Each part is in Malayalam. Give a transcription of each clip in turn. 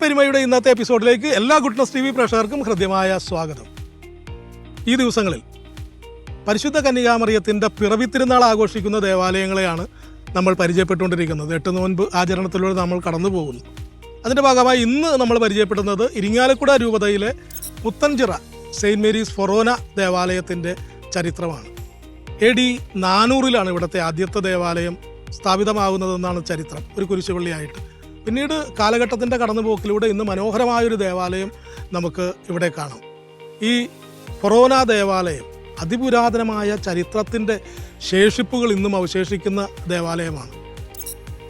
പെരുമയുടെ ഇന്നത്തെ എപ്പിസോഡിലേക്ക് എല്ലാ ഗുഡ്നസ് ടി വി പ്രേക്ഷകർക്കും ഹൃദ്യമായ സ്വാഗതം. ഈ ദിവസങ്ങളിൽ പരിശുദ്ധ കന്യകാമറിയത്തിന്റെ പിറവി തിരുനാൾ ആഘോഷിക്കുന്ന ദേവാലയങ്ങളെയാണ് നമ്മൾ പരിചയപ്പെട്ടുകൊണ്ടിരിക്കുന്നത്. എട്ട് നോൻപ് ആചരണത്തിലൂടെ നമ്മൾ കടന്നു പോകുന്നു അതിന്റെ ഭാഗമായി ഇന്ന് നമ്മൾ പരിചയപ്പെടുന്നത് ഇരിങ്ങാലക്കുട രൂപതയിലെ പുത്തൻചിറ സെയിന്റ് മേരീസ് ഫൊറോന ദേവാലയത്തിന്റെ ചരിത്രമാണ്. എ ഡി നാനൂറിലാണ് ഇവിടുത്തെ ആദ്യത്തെ ദേവാലയം സ്ഥാപിതമാകുന്നതെന്നാണ് ചരിത്രം. ഒരു കുരിശുപള്ളിയായിട്ട് പിന്നീട് കാലഘട്ടത്തിന്റെ കടന്നുപോക്കിലൂടെ ഇന്ന് മനോഹരമായൊരു ദേവാലയം നമുക്ക് ഇവിടെ കാണാം. ഈ ഫൊറോന ദേവാലയം അതിപുരാതനമായ ചരിത്രത്തിന്റെ ശേഷിപ്പുകൾ ഇന്നും അവശേഷിക്കുന്ന ദേവാലയമാണ്.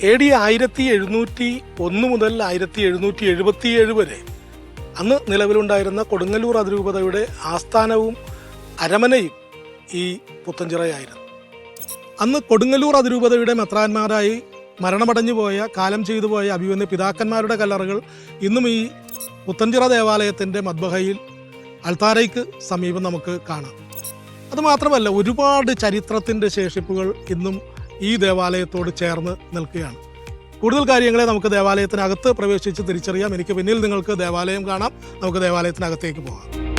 എ ഡി ആയിരത്തി എഴുന്നൂറ്റി ഒന്ന് മുതൽ ആയിരത്തി എഴുന്നൂറ്റി എഴുപത്തിയേഴ് വരെ അന്ന് നിലവിലുണ്ടായിരുന്ന കൊടുങ്ങല്ലൂർ അതിരൂപതയുടെ ആസ്ഥാനവും അരമനയും ഈ പുത്തഞ്ചിറയായിരുന്നു അന്ന് കൊടുങ്ങല്ലൂർ അതിരൂപതയുടെ മെത്രാന്മാരായി മരണമടഞ്ഞു പോയ കാലം ചെയ്തു പോയ അഭിമന്യ പിതാക്കന്മാരുടെ കല്ലറകൾ ഇന്നും ഈ പുത്തഞ്ചിറ ദേവാലയത്തിന്റെ മദ്ബഹയിൽ അൾത്താരയ്ക്ക് സമീപം നമുക്ക് കാണാം. അതുമാത്രമല്ല ഒരുപാട് ചരിത്രത്തിന്റെ ശേഷിപ്പുകൾ ഇന്നും ഈ ദേവാലയത്തോട് ചേർന്ന് നിൽക്കുകയാണ്. കൂടുതൽ കാര്യങ്ങളെ നമുക്ക് ദേവാലയത്തിനകത്ത് പ്രവേശിച്ച് തിരിച്ചറിയാം. എനിക്ക് പിന്നിൽ നിങ്ങൾക്ക് ദേവാലയം കാണാം. നമുക്ക് ദേവാലയത്തിനകത്തേക്ക് പോകാം.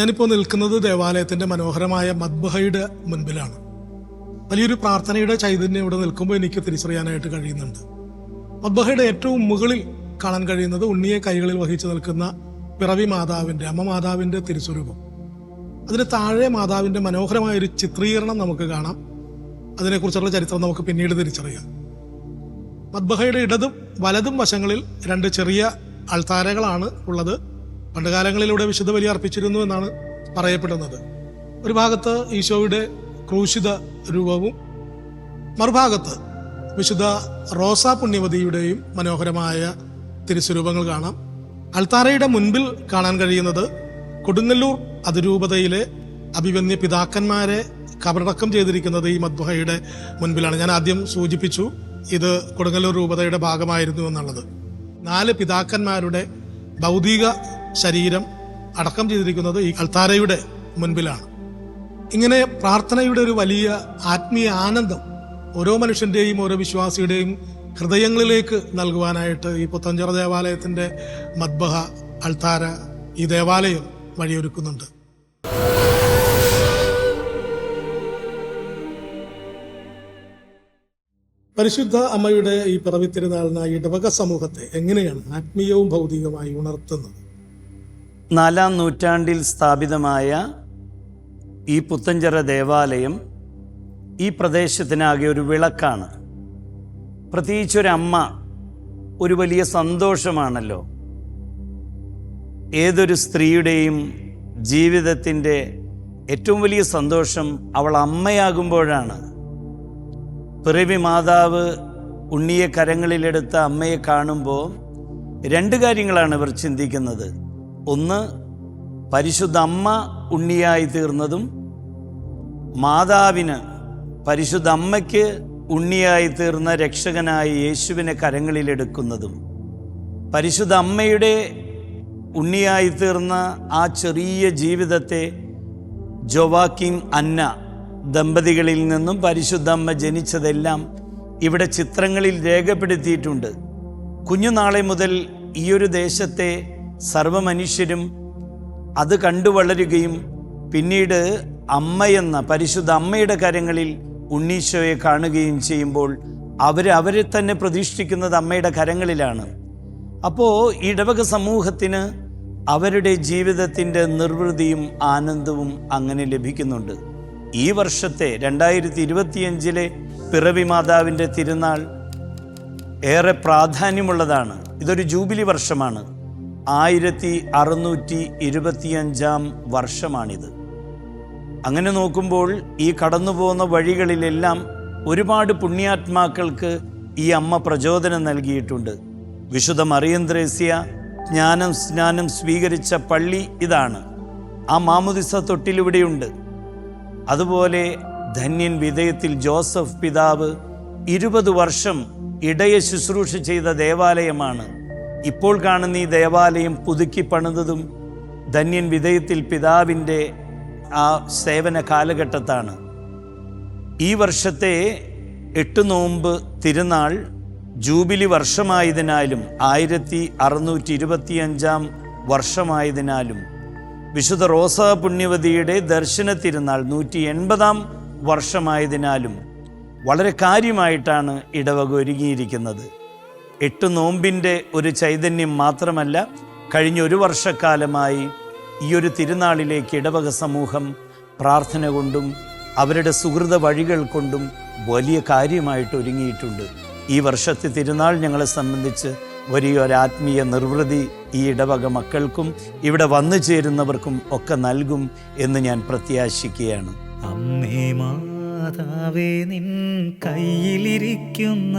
ഞാനിപ്പോൾ നിൽക്കുന്നത് ദേവാലയത്തിന്റെ മനോഹരമായ മദ്ബഹയുടെ മുൻപിലാണ്. വലിയൊരു പ്രാർത്ഥനയുടെ ചൈതന്യം ഇവിടെ നിൽക്കുമ്പോൾ എനിക്ക് തിരിച്ചറിയാനായിട്ട് കഴിയുന്നുണ്ട്. മദ്ബഹയുടെ ഏറ്റവും മുകളിൽ കാണാൻ കഴിയുന്നത് ഉണ്ണിയെ കൈകളിൽ വഹിച്ചു നിൽക്കുന്ന പിറവി മാതാവിന്റെ അമ്മ മാതാവിന്റെ തിരുസ്വരൂപം. അതിന് താഴെ മാതാവിന്റെ മനോഹരമായ ഒരു ചിത്രീകരണം നമുക്ക് കാണാം. അതിനെക്കുറിച്ചുള്ള ചരിത്രം നമുക്ക് പിന്നീട് തിരിച്ചറിയാം. മദ്ബഹയുടെ ഇടതും വലതും വശങ്ങളിൽ രണ്ട് ചെറിയ അൾത്താരകളാണ് ഉള്ളത്. പണ്ടുകാലങ്ങളിലൂടെ വിശുദ്ധ ബലി അർപ്പിച്ചിരുന്നു എന്നാണ് പറയപ്പെടുന്നത്. ഒരു ഭാഗത്ത് ഈശോയുടെ ക്രൂശിത രൂപവും മറുഭാഗത്ത് വിശുദ്ധ റോസാ പുണ്യവതിയുടെയും മനോഹരമായ തിരുസ്വരൂപങ്ങൾ കാണാം. അൾത്താരയുടെ മുൻപിൽ കാണാൻ കഴിയുന്നത് കൊടുങ്ങല്ലൂർ അതിരൂപതയിലെ അഭിവന്യ പിതാക്കന്മാരെ കബറടക്കം ചെയ്തിരിക്കുന്നത് ഈ മദ്ബുഹയുടെ മുൻപിലാണ്. ഞാൻ ആദ്യം സൂചിപ്പിച്ചു ഇത് കൊടുങ്ങല്ലൂർ രൂപതയുടെ ഭാഗമായിരുന്നു എന്നുള്ളത്. നാല് പിതാക്കന്മാരുടെ ഭൗതിക ശരീരം അടക്കം ചെയ്തിരിക്കുന്നത് ഈ അൽത്താരയുടെ മുൻപിലാണ്. ഇങ്ങനെ പ്രാർത്ഥനയുടെ ഒരു വലിയ ആത്മീയ ആനന്ദം ഓരോ മനുഷ്യന്റെയും ഓരോ വിശ്വാസിയുടെയും ഹൃദയങ്ങളിലേക്ക് നൽകുവാനായിട്ട് ഈ പുത്തഞ്ചിറ ദേവാലയത്തിന്റെ മദ്ബഹ അൾത്താര ഈ ദേവാലയം വഴിയൊരുക്കുന്നുണ്ട്. പരിശുദ്ധ അമ്മയുടെ ഈ പിറവി തിരുനാളിനായി ഇടവക സമൂഹത്തെ എങ്ങനെയാണ് ആത്മീയവും ഭൗതികമായി ഉണർത്തുന്നത്? നാലാം നൂറ്റാണ്ടിൽ സ്ഥാപിതമായ ഈ പുത്തഞ്ചിറ ദേവാലയം ഈ പ്രദേശത്തിനാകെ ഒരു വിളക്കാണ്. പ്രത്യേകിച്ചൊരമ്മ ഒരു വലിയ സന്തോഷമാണല്ലോ. ഏതൊരു സ്ത്രീയുടെയും ജീവിതത്തിന്റെ ഏറ്റവും വലിയ സന്തോഷം അവൾ അമ്മയാകുമ്പോഴാണ്. പിറവി മാതാവ് ഉണ്ണിയെ കരങ്ങളിലെടുത്ത അമ്മയെ കാണുമ്പോൾ രണ്ട് കാര്യങ്ങളാണ് ഇവർ ചിന്തിക്കുന്നത്. ഒന്ന് പരിശുദ്ധ അമ്മ ഉണ്ണിയായി തീർന്നതും മാതാവിന് പരിശുദ്ധ അമ്മയ്ക്ക് ഉണ്ണിയായി തീർന്ന രക്ഷകനായ യേശുവിനെ കരങ്ങളിലെടുക്കുന്നതും പരിശുദ്ധ അമ്മയുടെ ഉണ്ണിയായി തീർന്ന ആ ചെറിയ ജീവിതത്തെ ജോവാക്കിം അന്ന ദമ്പതികളിൽ നിന്നും പരിശുദ്ധ അമ്മ ജനിച്ചതെല്ലാം ഇവിടെ ചിത്രങ്ങളിൽ രേഖപ്പെടുത്തിയിട്ടുണ്ട്. കുഞ്ഞുനാളെ മുതൽ ഈയൊരു ദേശത്തെ സർവമനുഷ്യരും അത് കണ്ടു വളരുകയും പിന്നീട് അമ്മയെന്ന പരിശുദ്ധ അമ്മയുടെ കരങ്ങളിൽ ഉണ്ണീശോയെ കാണുകയും ചെയ്യുമ്പോൾ അവർ അവരെ തന്നെ പ്രതീക്ഷിക്കുന്നത് അമ്മയുടെ കരങ്ങളിലാണ്. അപ്പോൾ ഇടവക സമൂഹത്തിന് അവരുടെ ജീവിതത്തിന്റെ നിർവൃതിയും ആനന്ദവും അങ്ങനെ ലഭിക്കുന്നുണ്ട്. ഈ വർഷത്തെ രണ്ടായിരത്തി ഇരുപത്തിയഞ്ചിലെ പിറവി മാതാവിന്റെ തിരുനാൾ ഏറെ പ്രാധാന്യമുള്ളതാണ്. ഇതൊരു ജൂബിലി വർഷമാണ്. ആയിരത്തി അറുന്നൂറ്റി ഇരുപത്തിയഞ്ചാം വർഷമാണിത്. അങ്ങനെ നോക്കുമ്പോൾ ഈ കടന്നു പോകുന്ന വഴികളിലെല്ലാം ഒരുപാട് പുണ്യാത്മാക്കൾക്ക് ഈ അമ്മ പ്രചോദനം നൽകിയിട്ടുണ്ട്. വിശുദ്ധ മറിയന്ത്രേസ്യ ജ്ഞാനം സ്നാനം സ്വീകരിച്ച പള്ളി ഇതാണ്. ആ മാമുദിസ തൊട്ടിലിവിടെയുണ്ട്. അതുപോലെ ധന്യൻ വിധേയത്തിൽ ജോസഫ് പിതാവ് ഇരുപത് വർഷം ഇടയ ശുശ്രൂഷ ചെയ്ത ദേവാലയമാണ്. ഇപ്പോൾ കാണുന്ന ഈ ദേവാലയം പുതുക്കി പണിതതും ധന്യൻ വിധേയത്തിൽ പിതാവിന്റെ ആ സേവന കാലഘട്ടത്താണ്. ഈ വർഷത്തെ എട്ട് നോമ്പ് തിരുനാൾ ജൂബിലി വർഷമായതിനാലും ആയിരത്തി അറുന്നൂറ്റി ഇരുപത്തിയഞ്ചാം വർഷമായതിനാലും വിശുദ്ധ റോസ പുണ്യവതിയുടെ ദർശന തിരുനാൾ നൂറ്റി എൺപതാം വർഷമായതിനാലും വളരെ കാര്യമായിട്ടാണ് ഇടവക ഒരുങ്ങിയിരിക്കുന്നത്. എട്ട് നോമ്പിന്റെ ഒരു ചൈതന്യം മാത്രമല്ല കഴിഞ്ഞ ഒരു വർഷക്കാലമായി ഈ ഒരു തിരുനാളിലേക്ക് ഇടവക സമൂഹം പ്രാർത്ഥന കൊണ്ടും അവരുടെ സുഹൃത വഴികൾ കൊണ്ടും വലിയ കാര്യമായിട്ട് ഒരുങ്ങിയിട്ടുണ്ട്. ഈ വർഷത്തെ തിരുനാൾ ഞങ്ങളെ സംബന്ധിച്ച് വലിയൊരു ആത്മീയ നിർവൃതി ഈ ഇടവക മക്കൾക്കും ഇവിടെ വന്നു ചേരുന്നവർക്കും ഒക്കെ നൽകും എന്ന് ഞാൻ പ്രത്യാശിക്കുകയാണ്. അമ്മേ മാതാവേ നിൻ കയ്യിലിരിക്കുന്ന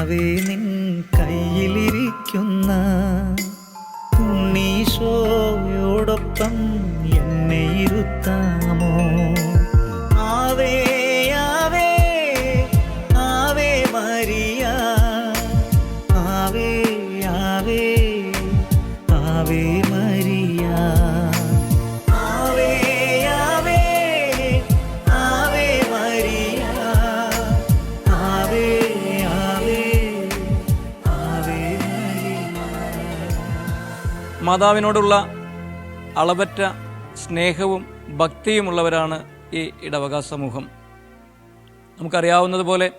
മാതാവേ നിൻ കയ്യിലിരിക്കുന്ന ഉണ്ണീശോയോടൊപ്പം മാതാവിനോടുള്ള അളവറ്റ സ്നേഹവും ഭക്തിയുമുള്ളവരാണ് ഈ ഇടവക സമൂഹം. നമുക്കറിയാവുന്നതുപോലെ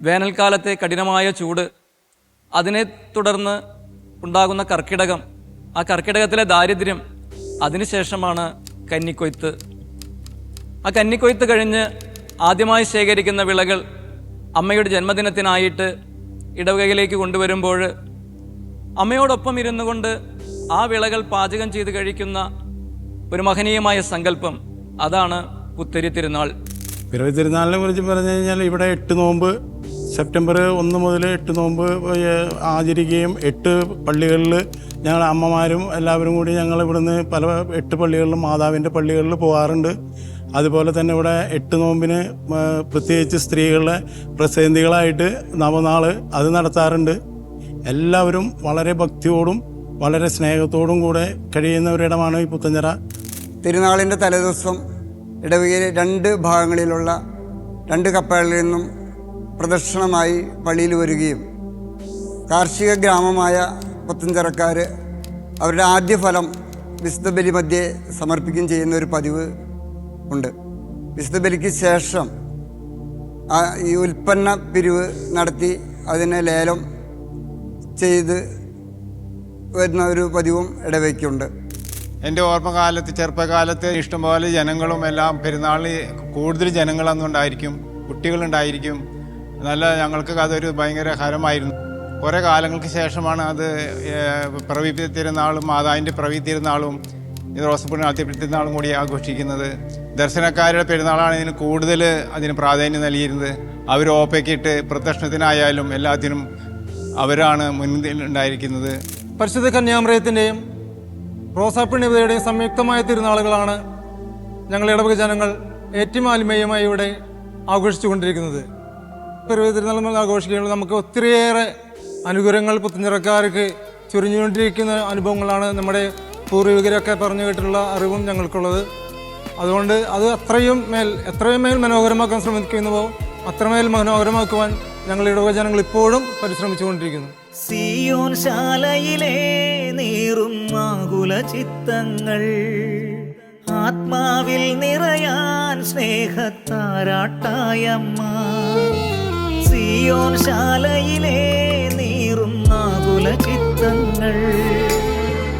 വേനൽക്കാലത്തെ കഠിനമായ ചൂട് അതിനെ തുടർന്ന് ഉണ്ടാകുന്ന കർക്കിടകം ആ കർക്കിടകത്തിലെ ദാരിദ്ര്യം അതിനുശേഷമാണ് കന്നിക്കൊയ്ത്ത്. ആ കന്നിക്കൊയ്ത്ത് കഴിഞ്ഞ് ആദ്യമായി ശേഖരിക്കുന്ന വിളകൾ അമ്മയുടെ ജന്മദിനത്തിനായിട്ട് ഇടവകയിലേക്ക് കൊണ്ടുവരുമ്പോൾ അമ്മയോടൊപ്പം ഇരുന്നു കൊണ്ട് ആ വിളകൾ പാചകം ചെയ്ത് കഴിക്കുന്ന ഒരു മഹനീയമായ സങ്കല്പം. അതാണ് പുത്തരി തിരുനാൾ. പിറവി തിരുനാളിനെ കുറിച്ച് പറഞ്ഞു കഴിഞ്ഞാൽ ഇവിടെ എട്ട് നോമ്പ് സെപ്റ്റംബർ ഒന്ന് മുതൽ എട്ട് നോമ്പ് ആചരിക്കുകയും എട്ട് പള്ളികളിൽ ഞങ്ങൾ അമ്മമാരും എല്ലാവരും കൂടി ഞങ്ങൾ ഇവിടുന്ന് പല എട്ട് പള്ളികളിലും മാതാവിന്റെ പള്ളികളിൽ പോകാറുണ്ട്. അതുപോലെ തന്നെ ഇവിടെ എട്ട് നോമ്പിന് പ്രത്യേകിച്ച് സ്ത്രീകളുടെ പ്രസേന്തികളായിട്ട് നവനാൾ അത് നടത്താറുണ്ട്. എല്ലാവരും വളരെ ഭക്തിയോടും വളരെ സ്നേഹത്തോടും കൂടെ കഴിയുന്ന ഒരിടമാണ് ഈ പുത്തഞ്ചിറ. തിരുനാളിന്റെ തലേദിവസം ഇടവകയിലെ രണ്ട് ഭാഗങ്ങളിലുള്ള രണ്ട് കപ്പലുകളിൽ നിന്നും പ്രദക്ഷിണമായി പള്ളിയിൽ വരികയും കാർഷിക ഗ്രാമമായ പുത്തഞ്ചിറക്കാർ അവരുടെ ആദ്യ ഫലം വിശുദ്ധ ബലി മധ്യേ സമർപ്പിക്കുകയും ചെയ്യുന്ന ഒരു പതിവ് ഉണ്ട്. വിശുദ്ധ ബലിക്ക് ശേഷം ഈ ഉൽപ്പന്ന പിരിവ് നടത്തി അതിനെ ലേലം ചെയ്ത് വരുന്ന ഒരു പതിവും ഇടവയ്ക്കുണ്ട്. എന്റെ ഓർമ്മകാലത്ത് ചെറുപ്പകാലത്ത് ഇഷ്ടംപോലെ ജനങ്ങളും എല്ലാം പെരുന്നാളിൽ കൂടുതൽ ജനങ്ങളൊന്നും ഉണ്ടായിരിക്കും കുട്ടികളുണ്ടായിരിക്കും. നല്ല ഞങ്ങൾക്ക് അതൊരു ഭയങ്കര ഹരമായിരുന്നു. കുറേ കാലങ്ങൾക്ക് ശേഷമാണ് അത് പ്രവി തിരുനാളും മാതാവിന്റെ പ്രവി തിരുനാളും റോസപ്പുണ്ണി തിരുനാളും കൂടി ആഘോഷിക്കുന്നത്. ദർശനക്കാരുടെ പെരുന്നാളാണ് ഇതിന് കൂടുതൽ അതിന് പ്രാധാന്യം നൽകിയിരുന്നത്. അവർ ഓപ്പയ്ക്കിട്ട് പ്രദർശനത്തിനായാലും എല്ലാത്തിനും അവരാണ് മുന്നിൽ ഉണ്ടായിരിക്കുന്നത്. പരിശുദ്ധ കന്യാമൃയത്തിന്റെയും റോസാപ്പിണ്യതയുടെയും സംയുക്തമായ തിരുനാളുകളാണ് ഞങ്ങൾ ഇടവക ജനങ്ങൾ ഏറ്റവും ആത്മീയമായി ഇവിടെ ആഘോഷിച്ചുകൊണ്ടിരിക്കുന്നത്. പിറവി തിരുനാൾ ആഘോഷിക്കുമ്പോൾ നമുക്ക് ഒത്തിരിയേറെ അനുഗ്രഹങ്ങൾ പുത്തഞ്ചിറക്കാർക്ക് ചുരിഞ്ഞുകൊണ്ടിരിക്കുന്ന അനുഭവങ്ങളാണ് നമ്മുടെ പൂർവികരൊക്കെ പറഞ്ഞു കേട്ടിട്ടുള്ള അറിവും ഞങ്ങൾക്കുള്ളത്. അതുകൊണ്ട് അത് അത്രയും മേൽ എത്രയും മേൽ മനോഹരമാക്കാൻ ശ്രമിക്കുന്നുവോ അത്രമേൽ മനോഹരമാക്കുവാൻ ഞങ്ങൾ ഇടവക ജനങ്ങൾ ഇപ്പോഴും പരിശ്രമിച്ചുകൊണ്ടിരിക്കുന്നു. സിയോൻ ശാലയിലെ നീറും ആകുല ചിത്തങ്ങൾ. ആത്മാവിൽ നിറയാൻ സ്നേഹത്താരാട്ടായമ്മ. സിയോൻ ശാലയിലെ നീറും ആകുല ചിത്തങ്ങൾ.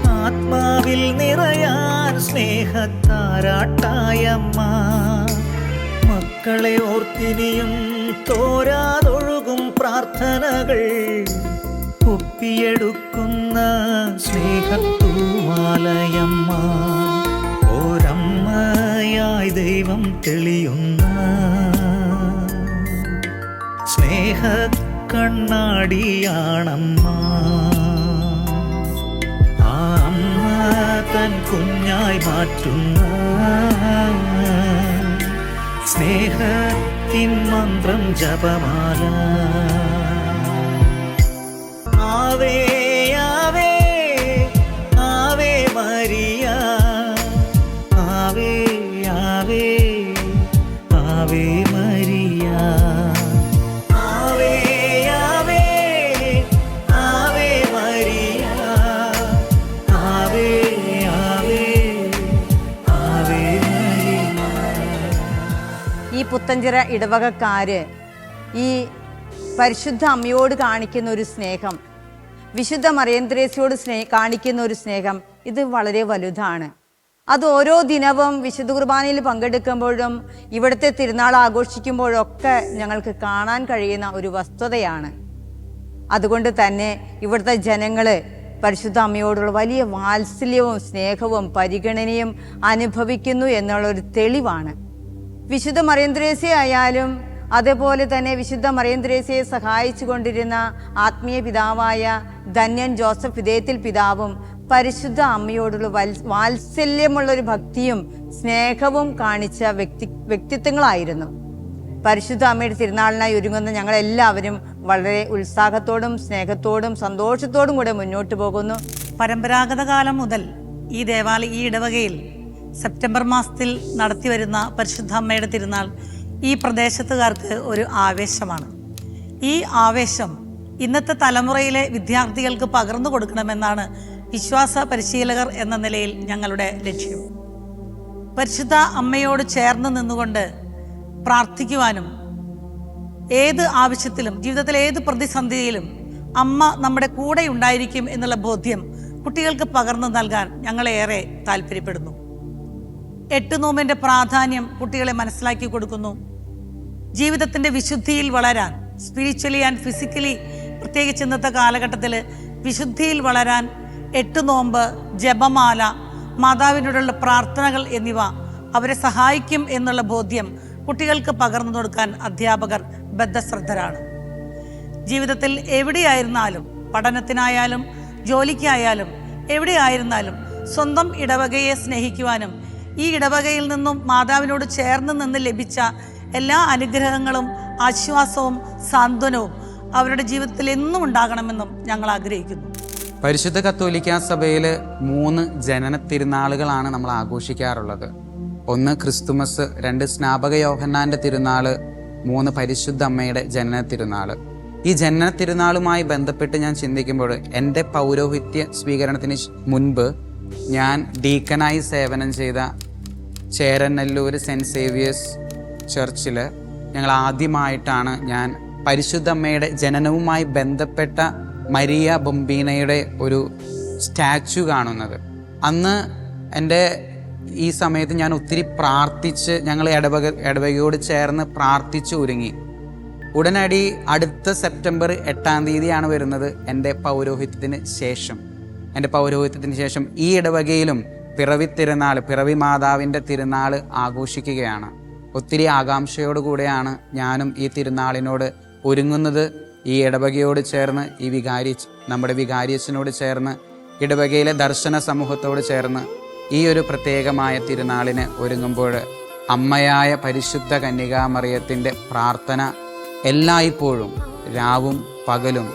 ആത്മാവിൽ നിറയാൻ സ്നേഹത്താരാട്ടായമ്മ. മക്കളെ ഓർത്തിനിയും തോരാതൊഴുകും പ്രാർത്ഥനകൾ. ഒപ്പിയെടുക്കുന്ന സ്നേഹത്തൂമാലയമ്മ. ഓരമ്മയായി ദൈവം തെളിയുന്ന സ്നേഹ കണ്ണാടിയാണമ്മ ആ അമ്മ തൻ കുഞ്ഞായി മാറ്റുന്ന സ്നേഹത്തിൻ മന്ത്രം ജപമാല. ആവേ ആവേ ആവേ ആവേ ആവേ ആവേ ആവേ ആവേ ആവേ ഈ പുത്തഞ്ചിറ ഇടവകക്കാര് ഈ പരിശുദ്ധ അമ്മയോട് കാണിക്കുന്ന ഒരു സ്നേഹം വിശുദ്ധ മറിയന്ത്രേസിയോട് സ്നേ കാണിക്കുന്ന ഒരു സ്നേഹം ഇത് വളരെ വലുതാണ്. അത് ഓരോ ദിനവും വിശുദ്ധ കുർബാനയിൽ പങ്കെടുക്കുമ്പോഴും ഇവിടുത്തെ തിരുനാൾ ആഘോഷിക്കുമ്പോഴൊക്കെ ഞങ്ങൾക്ക് കാണാൻ കഴിയുന്ന ഒരു വസ്തുതയാണ്. അതുകൊണ്ട് തന്നെ ഇവിടുത്തെ ജനങ്ങൾ പരിശുദ്ധ അമ്മയോടുള്ള വലിയ വാത്സല്യവും സ്നേഹവും പരിഗണനയും അനുഭവിക്കുന്നു എന്നുള്ളൊരു തെളിവാണ്. വിശുദ്ധ മറിയന്ത്രേസ്യ ആയാലും അതേപോലെ തന്നെ വിശുദ്ധ മറിയന്ത്രേസ്യയെ സഹായിച്ചു കൊണ്ടിരുന്ന ആത്മീയ പിതാവായ ധന്യൻ ജോസഫ് ഇതേത്തിൽ പിതാവും പരിശുദ്ധ അമ്മയോടുള്ള വാത്സല്യമുള്ള ഒരു ഭക്തിയും സ്നേഹവും കാണിച്ച വ്യക്തി വ്യക്തിത്വങ്ങളായിരുന്നു. പരിശുദ്ധ അമ്മയുടെ തിരുനാളിനായി ഒരുങ്ങുന്ന ഞങ്ങളെല്ലാവരും വളരെ ഉത്സാഹത്തോടും സ്നേഹത്തോടും സന്തോഷത്തോടും കൂടെ മുന്നോട്ട് പോകുന്നു. പരമ്പരാഗത കാലം മുതൽ ഈ ദേവാലയ ഈ ഇടവകയിൽ സെപ്റ്റംബർ മാസത്തിൽ നടത്തിവരുന്ന പരിശുദ്ധ അമ്മയുടെ തിരുനാൾ ഈ പ്രദേശത്തുകാർക്ക് ഒരു ആവേശമാണ്. ഈ ആവേശം ഇന്നത്തെ തലമുറയിലെ വിദ്യാർത്ഥികൾക്ക് പകർന്നു കൊടുക്കണമെന്നാണ് വിശ്വാസ പരിശീലകർ എന്ന നിലയിൽ ഞങ്ങളുടെ ലക്ഷ്യം. പരിശുദ്ധ അമ്മയോട് ചേർന്ന് നിന്നുകൊണ്ട് പ്രാർത്ഥിക്കുവാനും ഏത് ആവശ്യത്തിലും ജീവിതത്തിലെ ഏത് പ്രതിസന്ധിയിലും അമ്മ നമ്മുടെ കൂടെ ഉണ്ടായിരിക്കും എന്നുള്ള ബോധ്യം കുട്ടികൾക്ക് പകർന്നു നൽകാൻ ഞങ്ങളേറെ താല്പര്യപ്പെടുന്നു. എട്ട് പ്രാധാന്യം കുട്ടികളെ മനസ്സിലാക്കി കൊടുക്കുന്നു. ജീവിതത്തിന്റെ വിശുദ്ധിയിൽ വളരാൻ സ്പിരിച്വലി ആൻഡ് ഫിസിക്കലി പ്രത്യേകിച്ച് ഇന്നത്തെ കാലഘട്ടത്തിൽ വിശുദ്ധിയിൽ വളരാൻ എട്ട് നോമ്പ് ജപമാല മാതാവിനോടുള്ള പ്രാർത്ഥനകൾ എന്നിവ അവരെ സഹായിക്കും എന്നുള്ള ബോധ്യം കുട്ടികൾക്ക് പകർന്നു കൊടുക്കാൻ അധ്യാപകർ ബദ്ധശ്രദ്ധരാണ്. ജീവിതത്തിൽ എവിടെയായിരുന്നാലും പഠനത്തിനായാലും ജോലിക്കായാലും എവിടെയായിരുന്നാലും സ്വന്തം ഇടവകയെ സ്നേഹിക്കുവാനും ഈ ഇടവകയിൽ നിന്നും മാതാവിനോട് ചേർന്ന് നിന്ന് ലഭിച്ച എല്ലാ അനുഗ്രഹങ്ങളും ആശ്വാസവും സാന്ത്വനവും അവരുടെ ജീവിതത്തിൽ എന്നും ഉണ്ടാകണമെന്നും ഞങ്ങൾ ആഗ്രഹിക്കുന്നു. പരിശുദ്ധ കത്തോലിക്ക സഭയിൽ മൂന്ന് ജനന തിരുനാളുകളാണ് നമ്മൾ ആഘോഷിക്കാറുള്ളത്. ഒന്ന് ക്രിസ്തുമസ് രണ്ട് സ്നാപക യോഹന്നാന്റെ തിരുനാൾ മൂന്ന് പരിശുദ്ധ അമ്മയുടെ ജനന തിരുനാൾ ഈ ജനന തിരുനാളുമായി ബന്ധപ്പെട്ട് ഞാൻ ചിന്തിക്കുമ്പോൾ എന്റെ പൗരോഹിത്യ സ്വീകരണത്തിന് മുൻപ് ഞാൻ ഡീക്കനായി സേവനം ചെയ്ത ചേരനല്ലൂർ സെന്റ് സേവിയേഴ്സ് ചർച്ചിൽ ഞങ്ങൾ ആദ്യമായിട്ടാണ് ഞാൻ പരിശുദ്ധ അമ്മയുടെ ജനനവുമായി ബന്ധപ്പെട്ട മരിയ ബൊമ്പീനയുടെ ഒരു സ്റ്റാച്ചു കാണുന്നത്. അന്ന് എന്റെ ഈ സമയത്ത് ഞാൻ ഒത്തിരി പ്രാർത്ഥിച്ച് ഞങ്ങൾ ഇടവക ഇടവകയോട് ചേർന്ന് പ്രാർത്ഥിച്ച് ഒരുങ്ങി. ഉടനടി അടുത്ത സെപ്റ്റംബർ എട്ടാം തീയതിയാണ് വരുന്നത് എന്റെ പൗരോഹിത്യത്തിന് ശേഷം. എന്റെ പൗരോഹിത്യത്തിന് ശേഷം ഈ ഇടവകയിലും പിറവി തിരുനാൾ പിറവി മാതാവിന്റെ തിരുനാൾ ആഘോഷിക്കുകയാണ്. ഒത്തിരി ആകാംക്ഷയോടുകൂടെയാണ് ഞാനും ഈ തിരുനാളിനോട് ഒരുങ്ങുന്നത് ഈ ഇടവകയോട് ചേർന്ന് ഈ വികാരി നമ്മുടെ വികാരിയച്ചനോട് ചേർന്ന് ഇടവകയിലെ ദർശന സമൂഹത്തോട് ചേർന്ന് ഈ ഒരു പ്രത്യേകമായ തിരുനാളിന് ഒരുങ്ങുമ്പോൾ അമ്മയായ പരിശുദ്ധ കന്യകാമറിയത്തിന്റെ പ്രാർത്ഥന എല്ലായ്പ്പോഴും രാവും പകലും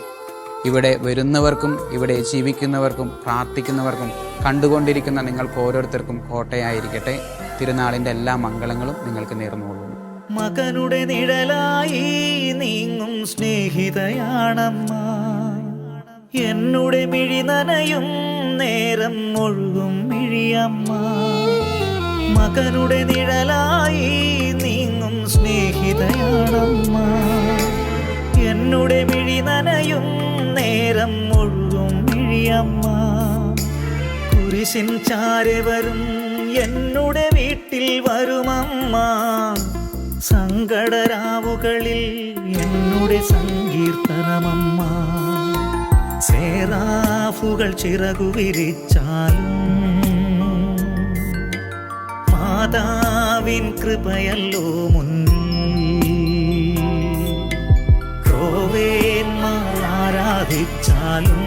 ഇവിടെ വരുന്നവർക്കും ഇവിടെ ജീവിക്കുന്നവർക്കും പ്രാർത്ഥിക്കുന്നവർക്കും കണ്ടുകൊണ്ടിരിക്കുന്ന നിങ്ങൾക്ക് ഓരോരുത്തർക്കും കോട്ടയായിരിക്കട്ടെ. തിരുനാളിന്റെ എല്ലാ മംഗളങ്ങളും നിങ്ങൾക്ക് നേർന്നുകൊള്ളുന്നു. മകനുടെ നിഴലായി നീങ്ങും സ്നേഹിതയാണമ്മ. എന്നുടെ മിഴി നനയും നേരം ഒഴുകും മിഴിയമ്മ. മകനുടെ നിഴലായി നീങ്ങും സ്നേഹിതയാണമ്മ. എന്നുടെ മിഴി നനയും നേരം ഒഴുകും മിഴിയമ്മ. കുരിശിൻ ചാരെ വരും എന്നുടെ വീട്ടിൽ വരുമമ്മ. സങ്കടരാവുകളിൽ എന്നുടെ സങ്കീർത്തനമമ്മ. സേറാഫുകൾ ചിറകു വിരിച്ചാലും മാതാവിൻ കൃപയല്ലോ മുന്നിൽ. ക്രോവേന്മാർ ആരാധിച്ചാലും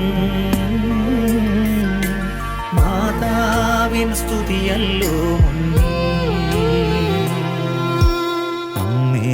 മാതാവിൻ സ്തുതിയല്ലോ മുന്നിൽ.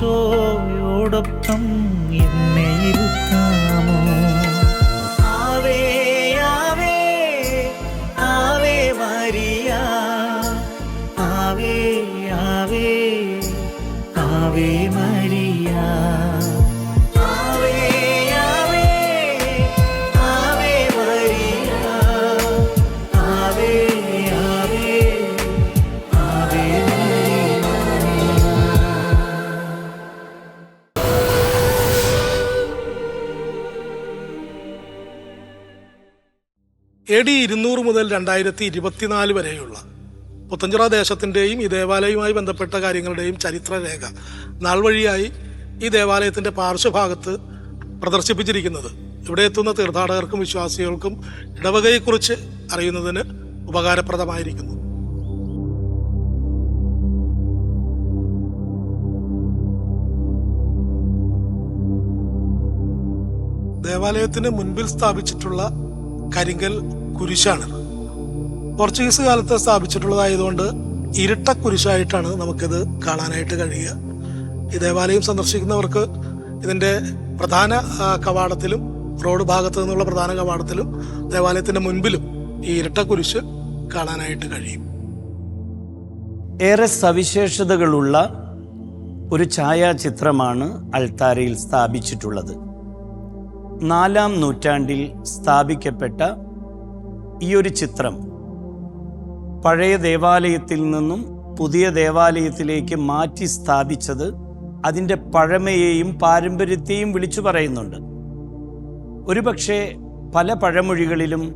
ഉണ്ണീശോയോടൊപ്പം എന്നെ ഇരുത്താമോ എ ഡി ഇരുന്നൂറ് മുതൽ രണ്ടായിരത്തി ഇരുപത്തിനാല് വരെയുള്ള പുത്തഞ്ചിറ ദേശത്തിന്റെയും ഈ ദേവാലയവുമായി ബന്ധപ്പെട്ട കാര്യങ്ങളുടെയും ചരിത്രരേഖ നാൾ വഴിയായി ഈ ദേവാലയത്തിന്റെ പാർശ്വഭാഗത്ത് പ്രദർശിപ്പിച്ചിരിക്കുന്നത്. ഇവിടെ എത്തുന്ന തീർത്ഥാടകർക്കും വിശ്വാസികൾക്കും ഇടവകയെക്കുറിച്ച് അറിയുന്നതിന് ഉപകാരപ്രദമായിരിക്കുന്നു. ദേവാലയത്തിന് മുൻപിൽ സ്ഥാപിച്ചിട്ടുള്ള കരിങ്കൽ കുരിശാണ്. പോർച്ചുഗീസ് കാലത്ത് സ്ഥാപിച്ചിട്ടുള്ളതായതുകൊണ്ട് ഇരട്ട കുരിശായിട്ടാണ് നമുക്കിത് കാണാനായിട്ട് കഴിയുക. ഈ ദേവാലയം സന്ദർശിക്കുന്നവർക്ക് ഇതിന്റെ പ്രധാന കവാടത്തിലും റോഡ് ഭാഗത്ത് നിന്നുള്ള പ്രധാന കവാടത്തിലും ദേവാലയത്തിന്റെ മുൻപിലും ഈ ഇരട്ട കുരിശ് കാണാനായിട്ട് കഴിയും. ഏറെ സവിശേഷതകളുള്ള ഒരു ഛായാചിത്രമാണ് അൾത്താരയിൽ സ്ഥാപിച്ചിട്ടുള്ളത്. നാലാം നൂറ്റാണ്ടിൽ സ്ഥാപിക്കപ്പെട്ട ഈ ഒരു ചിത്രം. പഴയ ദേവാലയത്തിൽ നിന്നും പുതിയ ദേവാലയത്തിലേക്ക് മാറ്റി സ്ഥാപിച്ചത് അതിന്റെ പഴമയെയും പാരമ്പര്യത്തെയും വിളിച്ചു പറയുന്നുണ്ട്. ഒരുപക്ഷെ പല പഴമൊഴികളിലും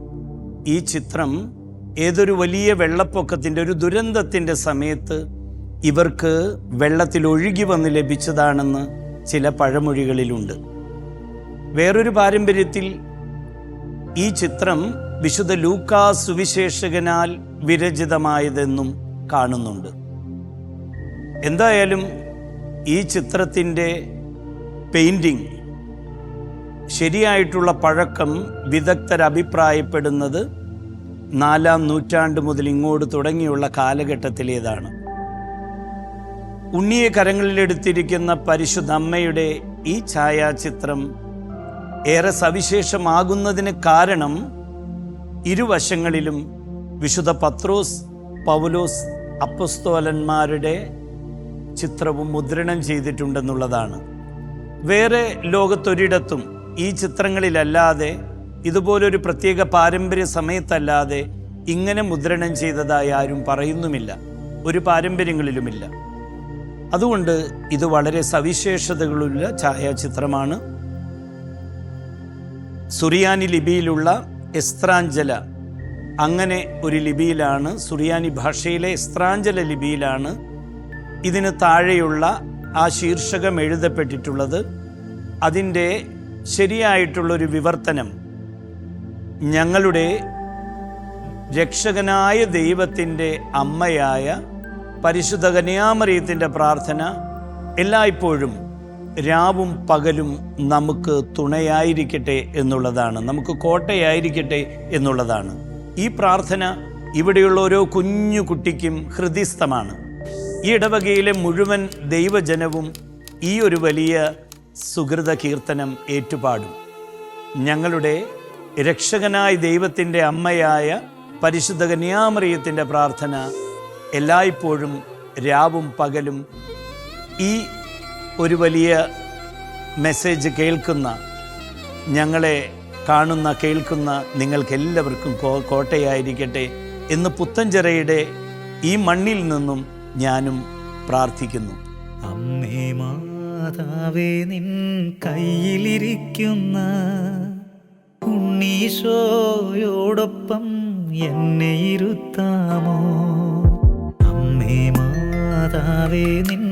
ഈ ചിത്രം ഏതൊരു വലിയ വെള്ളപ്പൊക്കത്തിന്റെ ഒരു ദുരന്തത്തിന്റെ സമയത്ത് ഇവർക്ക് വെള്ളത്തിൽ ഒഴുകി വന്ന് ലഭിച്ചതാണെന്ന് ചില പഴമൊഴികളിലുണ്ട്. വേറൊരു പാരമ്പര്യത്തിൽ ഈ ചിത്രം വിശുദ്ധ ലൂക്കാ സുവിശേഷകനാൽ വിരചിതമായതെന്നും കാണുന്നുണ്ട്. എന്തായാലും ഈ ചിത്രത്തിന്റെ പെയിന്റിങ് ശരിയായിട്ടുള്ള പഴക്കം വിദഗ്ധർ അഭിപ്രായപ്പെടുന്നത് നാലാം നൂറ്റാണ്ട് മുതൽ ഇങ്ങോട്ട് തുടങ്ങിയുള്ള കാലഘട്ടത്തിലേതാണ്. ഉണ്ണിയെ കരങ്ങളിലെടുത്തിരിക്കുന്ന പരിശുദ്ധ അമ്മയുടെ ഈ ഛായാചിത്രം ഏറെ സവിശേഷമാകുന്നതിന് കാരണം ഇരുവശങ്ങളിലും വിശുദ്ധ പത്രോസ് പൗലോസ് അപ്പസ്തോലന്മാരുടെ ചിത്രവും മുദ്രണം ചെയ്തിട്ടുണ്ടെന്നുള്ളതാണ്. വേറെ ലോകത്തൊരിടത്തും ഈ ചിത്രങ്ങളിലല്ലാതെ ഇതുപോലൊരു പ്രത്യേക പാരമ്പര്യ സമയത്തല്ലാതെ ഇങ്ങനെ മുദ്രണം ചെയ്തതായി ആരും പറയുന്നുമില്ല. ഒരു പാരമ്പര്യങ്ങളിലുമില്ല. അതുകൊണ്ട് ഇത് വളരെ സവിശേഷതകളുള്ള ഛായാചിത്രമാണ്. സുറിയാനി ലിപിയിലുള്ള എസ്ത്രാഞ്ചല അങ്ങനെ ഒരു ലിപിയിലാണ് സുറിയാനി ഭാഷയിലെ എസ്ത്രാഞ്ചല ലിപിയിലാണ് ഇതിന് താഴെയുള്ള ആ ശീർഷകം എഴുതപ്പെട്ടിട്ടുള്ളത്. അതിന്റെ ശരിയായിട്ടുള്ളൊരു വിവർത്തനം ഞങ്ങളുടെ രക്ഷകനായ ദൈവത്തിന്റെ അമ്മയായ പരിശുദ്ധ കന്യാമറിയത്തിന്റെ പ്രാർത്ഥന എല്ലായ്പ്പോഴും രാവും പകലും നമുക്ക് തുണയായിരിക്കട്ടെ എന്നുള്ളതാണ്. നമുക്ക് കോട്ടയായിരിക്കട്ടെ എന്നുള്ളതാണ്. ഈ പ്രാർത്ഥന ഇവിടെയുള്ള ഓരോ കുഞ്ഞു കുട്ടിക്കും ഹൃദിസ്ഥമാണ് ഈ ഇടവകയിലെ മുഴുവൻ ദൈവജനവും ഈ ഒരു വലിയ സുഹൃത കീർത്തനം ഏറ്റുപാടും. ഞങ്ങളുടെ രക്ഷകനായ ദൈവത്തിന്റെ അമ്മയായ പരിശുദ്ധ കന്യാമറിയത്തിന്റെ പ്രാർത്ഥന എല്ലായ്പ്പോഴും രാവും പകലും ഈ ഒരു വലിയ മെസ്സേജ് കേൾക്കുന്ന ഞങ്ങളെ കാണുന്ന കേൾക്കുന്ന നിങ്ങൾക്കെല്ലാവർക്കും കോട്ടയായിരിക്കട്ടെ എന്ന് പുത്തഞ്ചിറയുടെ ഈ മണ്ണിൽ നിന്നും ഞാനും പ്രാർത്ഥിക്കുന്നു. അമ്മേ മാതാവേ നിൻ കയ്യിലിരിക്കുന്ന ഉണ്ണീശോയോടൊപ്പം എന്നെ ഇരുത്താമോ? അമ്മേ മാതാവേ നിൻ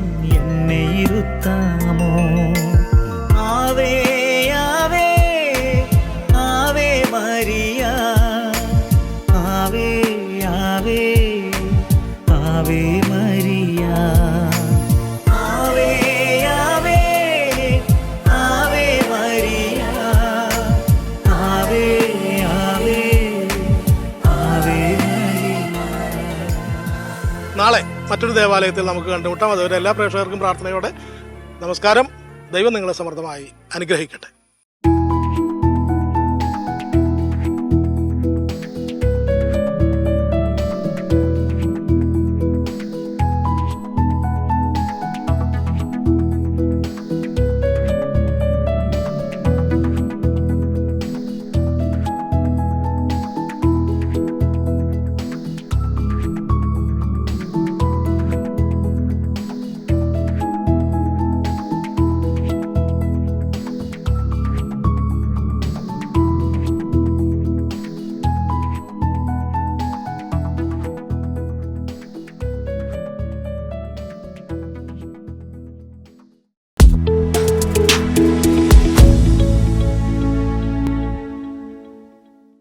മറ്റൊരു ദേവാലയത്തിൽ നമുക്ക് കണ്ടുമുട്ടാം. അതുവരെ എല്ലാ പ്രേക്ഷകർക്കും പ്രാർത്ഥനയോടെ നമസ്കാരം. ദൈവം നിങ്ങളെ സമൃദ്ധമായി അനുഗ്രഹിക്കട്ടെ.